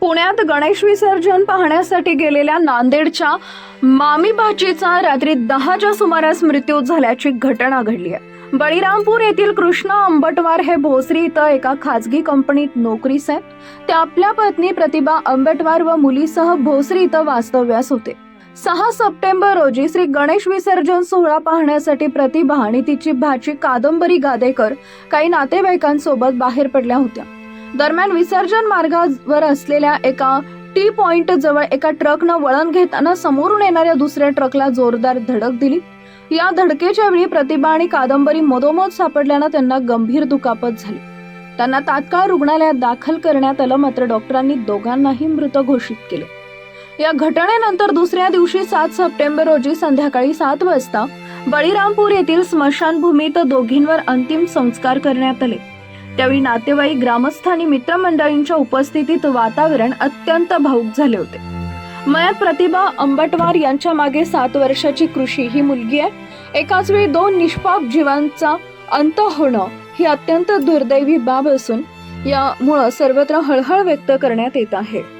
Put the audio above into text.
पुण्यात गणेश विसर्जन पाहण्यासाठी गेलेल्या नांदेडच्या मामी भाचीचा रात्री दहाच्या सुमारास मृत्यू झाल्याची घटना घडली आहे. बळीरामपूर येथील कृष्णा अंबटवार हे भोसरी इथं एका खाजगी कंपनीत नोकरीस आहेत ते आपल्या पत्नी प्रतिभा अंबटवार व मुलीसह भोसरी इथं वास्तव्यास होते. सहा सप्टेंबर रोजी श्री गणेश विसर्जन सोहळा पाहण्यासाठी प्रतिभा आणि तिची भाची कादंबरी गादेकर काही नातेवाईकांसोबत बाहेर पडल्या होत्या. दरम्यान विसर्जन मार्गावर असलेल्या एका टी पॉइंट जवळ एका ट्रकनं वळण घेताना समोरून येणाऱ्या दुसऱ्या ट्रकला जोरदार धडक दिली. या धडकेच्या वेळी प्रतिभा आणि कादंबरी मधोमध सापडल्यानं त्यांना गंभीर दुखापत झाली. त्यांना तात्काळ रुग्णालयात दाखल करण्यात आलं मात्र डॉक्टरांनी दोघांनाही मृत घोषित केले. या घटनेनंतर दुसऱ्या दिवशी सात सप्टेंबर रोजी संध्याकाळी सात वाजता बळीरामपूर येथील स्मशानभूमीत दोघींवर अंतिम संस्कार करण्यात आले. त्यावेळी नातेवाईक ग्रामस्थ आणि मित्रमंडळींच्या उपस्थितीत वातावरण अत्यंत भाऊक झाले होते. मयत प्रतिभा अंबटवार यांच्या मागे सात वर्षाची कृषी ही मुलगी आहे. एकाच वेळी दोन निष्पाप जीवांचा अंत होणं ही अत्यंत दुर्दैवी बाब असून यामुळं सर्वत्र हळहळ व्यक्त करण्यात येत आहे.